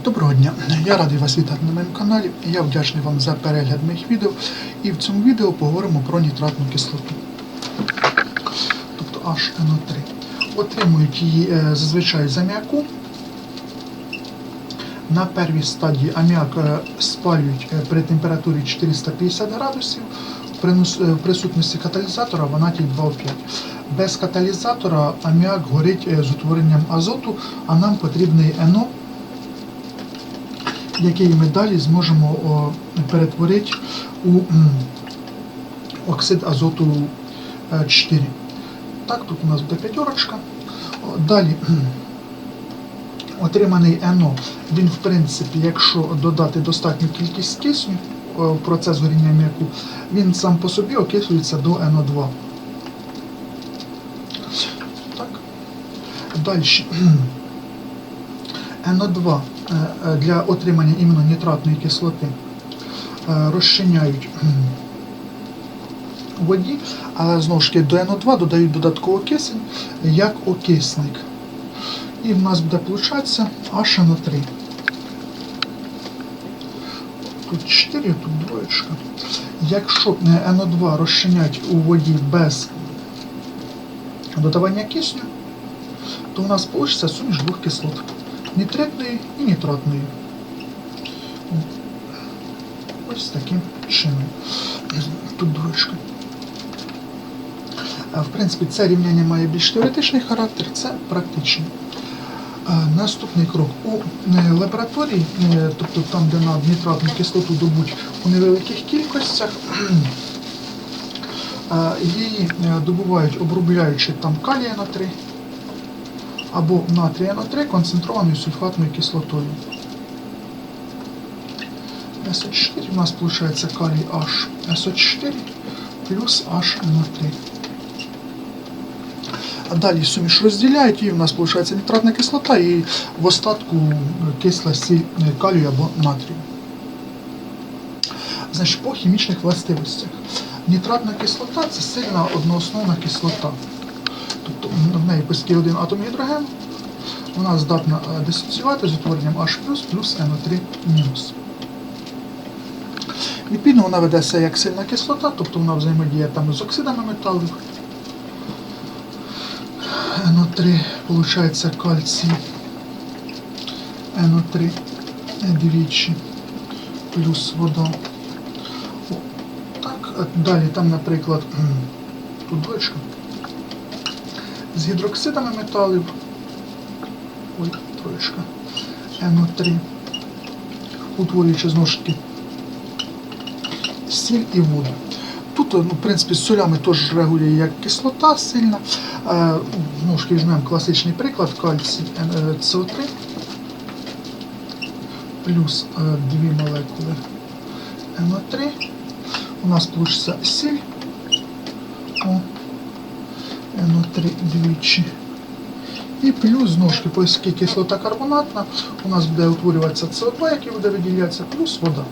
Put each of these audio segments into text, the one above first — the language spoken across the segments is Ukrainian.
Доброго дня! Я радий вас вітати на моєму каналі. Я вдячний вам за перегляд моїх відео. І в цьому відео поговоримо про нітратну кислоту. Тобто HNO3. Отримують її е, зазвичай з аміаку. На первій стадії аміак е, спалюють е, при температурі 450 градусів. При присутності каталізатора вона ванатій 2,5. Без каталізатора аміак горить з утворенням азоту, а нам потрібний НО, який ми далі зможемо перетворити у оксид азоту е, 4. Так, тут у нас буде п'ятерочка. Далі отриманий НО, він в принципі, якщо додати достатню кількість кисню в процес горіння м'яку, він сам по собі окислюється до НО2. Так. Далі. НО2 е, е, для отримання іменно нітратної кислоти е, розчиняють у воді, але знову ж таки до НО2 додають додатково кисень як окисник. І в нас буде получатися HNO3. Тут 4, тут двоєчка. Якщо е, НО2 розчинять у воді без додавання кисню, то у нас вийде суміш двох кислот нітритної і нітратної. Ось таким чином. Тут дорожка. А, В принципі, це рівняння має більш теоретичний характер, це практичний. Наступний крок. У е, лабораторії, е, тобто там, де на нітратну кислоту добуть у невеликих кількостях, її е, добувають, обробляючи там калія на 3 або натрія на 3 концентрованою сульфатною кислотою. СО4 у нас виходить калій H СО4 плюс H на 3. А далі суміш розділяють і у нас виходить нітратна кислота і в остатку кисла сіль е, калію або натрію. Значить, по хімічних властивостях. Нітратна кислота це сильна одноосновна кислота. Тобто в неї постійно один атом гідрогену, вона здатна е, дисоціювати з утворенням H плюс NO3 мінус. Відповідно, вона веде себе як сильна кислота, тобто вона взаємодіє там з оксидами металів. NO3, виходить кальцій. NO3 двічі плюс вода. О, Так, далі там, наприклад, тут двоєчка. З гідроксидами металів. Ой, троєчка. NO3. Утворюючи знову ж таки сіль і воду. Тут, ну, в принципі, з солями теж реагує як кислота сильна. Е, Знову ж візьмемо класичний приклад, кальцій е, СО3 плюс е, дві молекули НО3. У нас вийде сіль. НО3 двічі. І плюс, знову ж таки, оскільки кислота карбонатна, у нас буде утворюватися СО2, який буде виділятися, плюс вода.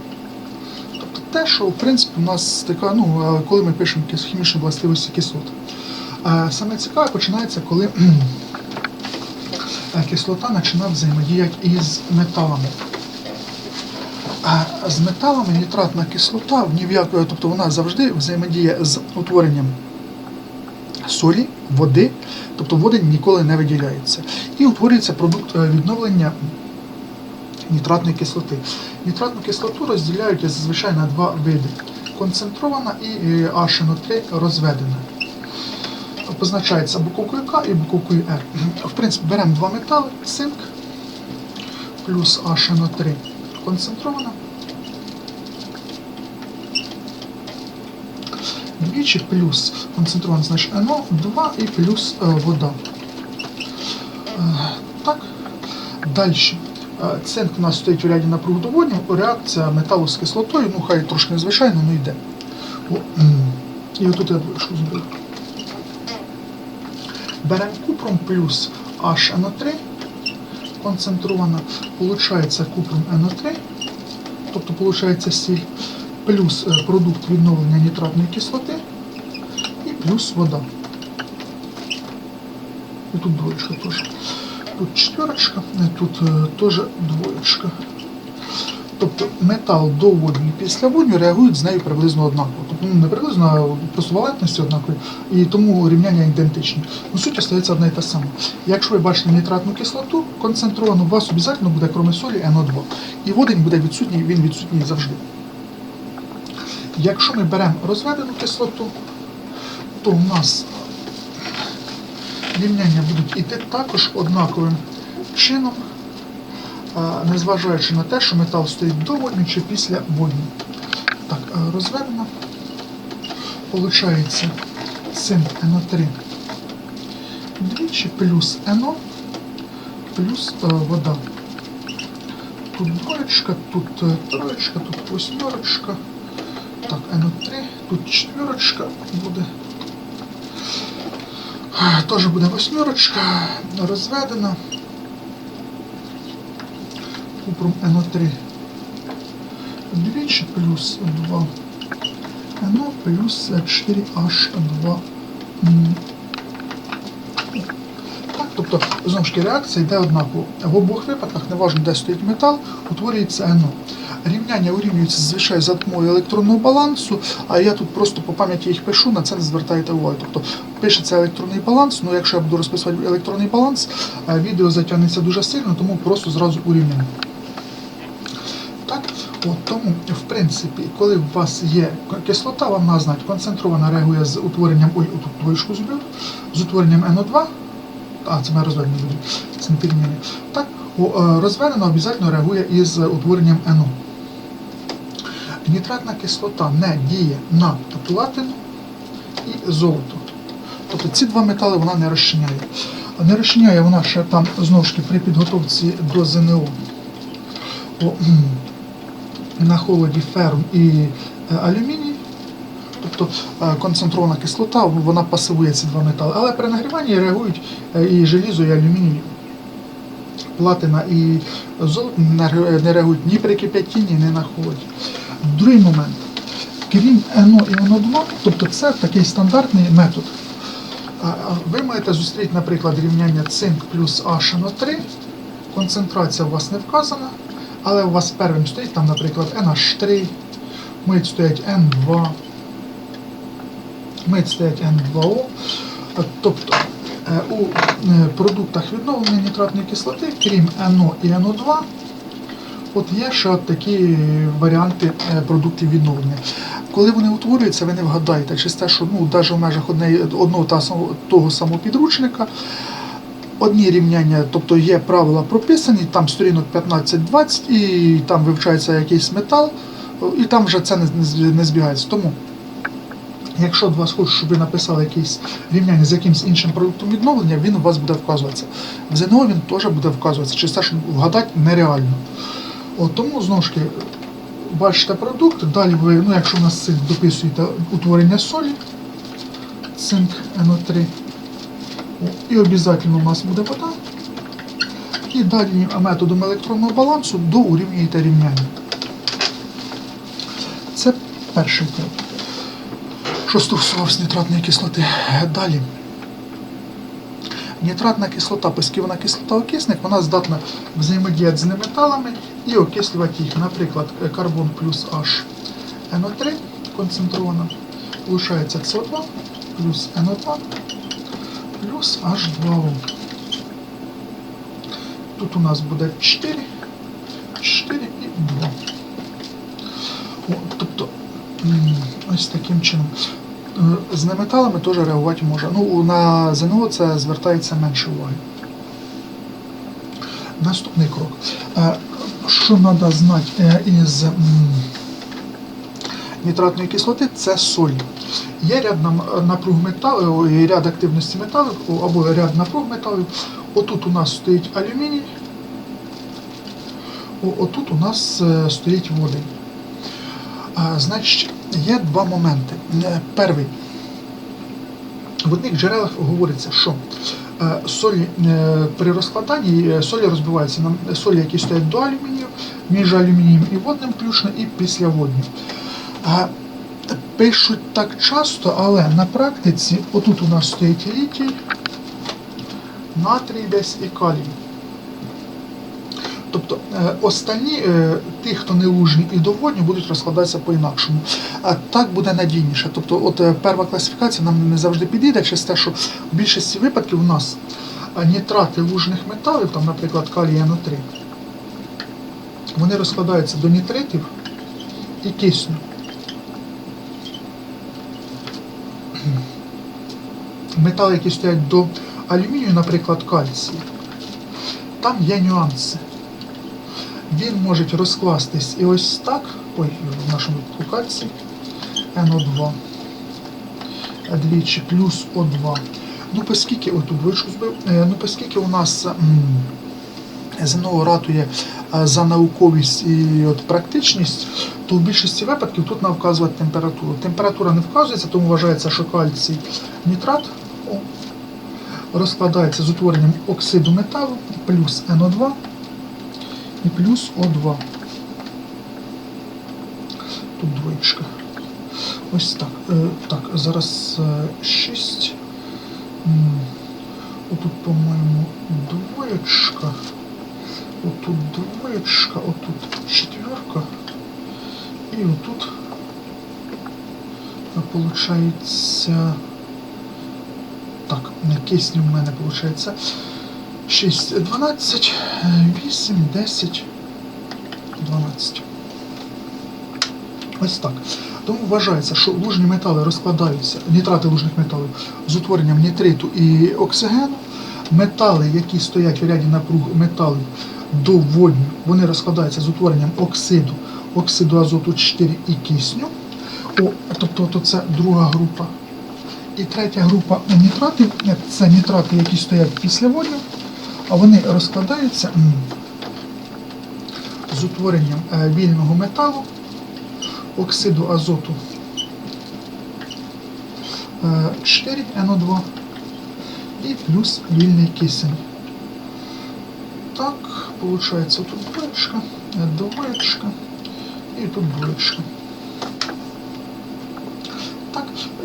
Тобто те, що в принципі у нас така, ну, е, коли ми пишемо хімічні властивості кислот. Е, Саме цікаве починається, коли е, кислота починає взаємодіяти із металами. А з металами нітратна кислота, ні в якої- тобто вона завжди взаємодіє з утворенням солі, води, тобто води ніколи не виділяється. І утворюється продукт е, відновлення нітратної кислоти. Нітратну кислоту розділяють зазвичай на два види: концентрована і е, HNO3 розведена. Позначається буковкою К і буковкою R. В принципі, беремо два метали, цинк плюс HNO3 концентрована. Двічі плюс концентрована, значить НО, 2 і плюс е, вода. Е, так. Далі. Е, Цинк у нас стоїть у ряді напругодоводнів, реакція металу з кислотою, ну хай трошки незвичайно, але йде. О. І отут я вийшов зробив. Беремо купром плюс HNO3, концентрована, получається купром NO3, тобто получається сіль, плюс продукт відновлення нітратної кислоти плюс вода. І тут двоєчка теж. тут четверочка, е, тут е, теж двоєчка. Тобто метал до водню і після водню реагують з нею приблизно однаково. Тобто ну, не приблизно, а просто валентності однакові, і тому рівняння ідентичні. Ну, суть остається одна і та сама. Якщо ви бачите нітратну кислоту концентровану, у вас обов'язково буде кроме солі НО2. І водень буде відсутній, він відсутній завжди. Якщо ми беремо розведену кислоту, то у нас рівняння будуть іти також однаковим чином, незважаючи на те, що метал стоїть до водню чи після водню. Так, розведено. Получається цинк НО3 двічі плюс НО плюс вода. Тут двоєчка, тут е, троєчка, тут восьмерочка. Так, НО3, тут четверочка буде. Теж буде восьмерочка, розведена. Купрум НО3 двічі плюс 2 НО плюс 4H2. М. Так, тобто, знову ж таки, реакція йде однаково. В обох випадках, неважно, де стоїть метал, утворюється НО. Рівняння урівнюються зазвичай за допомогою електронного балансу, а я тут просто по пам'яті їх пишу, на це не звертайте увагу. Тобто пишеться електронний баланс, ну якщо я буду розписувати електронний баланс, е, відео затягнеться дуже сильно, тому просто зразу урівняємо. Так, от тому, в принципі, коли у вас є кислота, вам треба знати, концентрована реагує з утворенням, ой, отут двоєчку зробив, з утворенням НО2, а, це ми розведені це не. Так, е, обов'язково реагує із утворенням НО. Нітратна кислота не діє на платину і золото. Тобто ці два метали вона не розчиняє. Не розчиняє вона ще там знову ж таки при підготовці до ЗНО. О, на холоді ферм і е, алюміній. Тобто е, концентрована кислота, вона пасивує ці два метали. Але при нагріванні реагують е, і желізо, і алюміній. Платина і золото не реагують ні при кип'ятінні, ні на холоді. Другий момент. Крім НО і НО2, тобто це такий стандартний метод. Ви маєте зустріти, наприклад, рівняння цинк плюс HNO3. Концентрація у вас не вказана, але у вас первим стоїть там, наприклад, NH3, мить стоять N2, мить стоять N2O. Е, Тобто е, у е, продуктах відновлення нітратної кислоти, крім НО і НО2, От є ще такі варіанти е, продуктів відновлення. Коли вони утворюються, ви не вгадаєте, чи це, що ну, навіть в межах одне- одного та того самого підручника одні рівняння, тобто є правила прописані, там сторінок 15-20, і там вивчається якийсь метал, і там вже це не, збігається. Тому, якщо до вас хочуть, щоб ви написали якесь рівняння з якимось іншим продуктом відновлення, він у вас буде вказуватися. В ЗНО він теж буде вказуватися, чи це ж вгадати нереально. От тому знову ж таки, бачите продукт, далі ви, ну якщо у нас цинк, дописуєте утворення солі, цинк НО3. І обов'язково у нас буде вода. І далі методом електронного балансу доурівнюєте рівняння. Це перший крок. Що стосувався нітратної кислоти. Далі. Нітратна кислота, песківна кислота окисник, вона здатна взаємодіяти з неметалами і окислювати їх. Наприклад, карбон плюс H NO3 концентровано. Получається СО2 плюс NO2 плюс H2O. Тут у нас буде 4, 4 і 2. О, тобто, ось таким чином. Е, З неметалами теж реагувати може. Ну, на ЗНО це звертається менше уваги. Наступний крок. Е, Що треба знати е, із нітратної кислоти, це соль. Є ряд напруг металу, ряд активності металів або ряд напруг металів. Отут у нас стоїть алюміній, отут у нас е, стоїть водень. Значить, є два моменти. Е, Перший. В одних джерелах говориться, що е, солі е, при розкладанні е, солі розбиваються на солі, які стоять до алюмінію, між алюмінієм і водним включно, і після водню. Пишуть так часто, але на практиці отут у нас стоїть літій, натрій десь і калій. Тобто е, останні, е, ті, хто не лужні і доводні, будуть розкладатися по-інакшому. А так буде надійніше. Тобто, от е, перша класифікація нам не завжди підійде через те, що в більшості випадків у нас нітрати лужних металів, там, наприклад, калій НО3, вони розкладаються до нітритів і кисню. Метали, які стоять до алюмінію, наприклад, кальцій, там є нюанси. Він може розкластись і ось так, ой, в нашому кальцій, НО2, двічі плюс О2. Ну, оскільки, ой, тут двоєчку збив, Е, ну, оскільки у нас ЗНО ратує е, за науковість і от практичність, то в більшості випадків тут треба вказувати температуру. Температура не вказується, тому вважається, що кальцій нітрат розкладається з утворенням оксиду металу плюс НО2 і плюс О2. Тут двоєчка. Ось так. Е, так, зараз 6. Отут, по-моєму, двоєчка. Отут двоєчка, отут четверка. І отут е, получається. Так, на кисню в мене виходить 6, 12, 8, 10, 12. Ось так. Тому вважається, що лужні метали розкладаються, нітрати лужних металів з утворенням нітриту і оксигену. Метали, які стоять у ряді напруг металів до водню, вони розкладаються з утворенням оксиду, оксиду азоту 4 і кисню. О, тобто то це друга група. І третя група нітратів це нітрати, які стоять після водню, а вони розкладаються з утворенням е, вільного металу, оксиду азоту е, 4 НО2 і плюс вільний кисень. Так, виходить, тут двоєчка, е, двоєчка і тут двоєчка.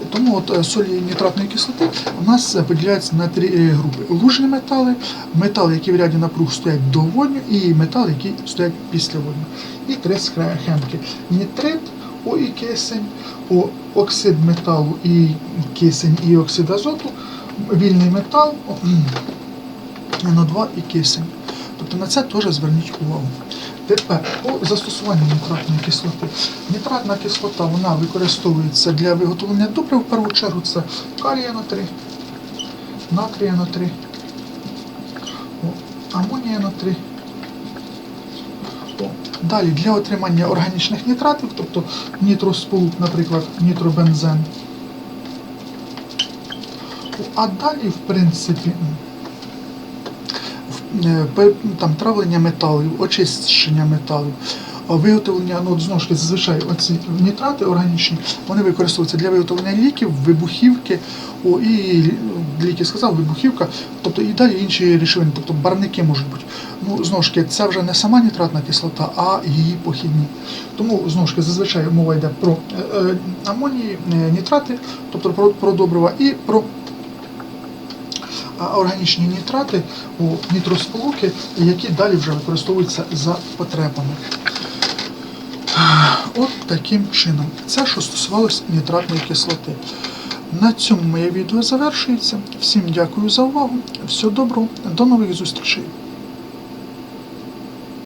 Тому от е, солі нітратної кислоти у нас е, поділяються на три е, групи: лужні метали, метали, які в ряді напруг стоять до водню, і метали, які стоять після водню. І три схемки. Нітрит, О і кисень, О, оксид металу і кисень, і оксид азоту, вільний метал, О, НО2 і кисень. Тобто на це теж зверніть увагу. Тепер по застосуванню нітратної кислоти. Нітратна кислота вона використовується для виготовлення добрив, в першу чергу це калій НО3, натрій НО3, о, амоній НО3. Далі для отримання органічних нітратів, тобто нітросполук, наприклад, нітробензен. А далі, в принципі, там травлення металів, очищення металів, виготовлення, ну знову ж таки, зазвичай оці нітрати органічні, вони використовуються для виготовлення ліків, вибухівки, о, і ліки сказав, вибухівка, тобто і далі інші речовини, тобто барвники можуть бути. Ну, знову ж таки, це вже не сама нітратна кислота, а її похідні. Тому знову ж таки, зазвичай мова йде про е, е, амонії, е, нітрати, тобто про, про добрива і про органічні нітрати, у нітросполуки, які далі вже використовуються за потребами. От таким чином. Це що стосувалося нітратної кислоти. На цьому моє відео завершується. Всім дякую за увагу. Всього доброго, до нових зустрічей.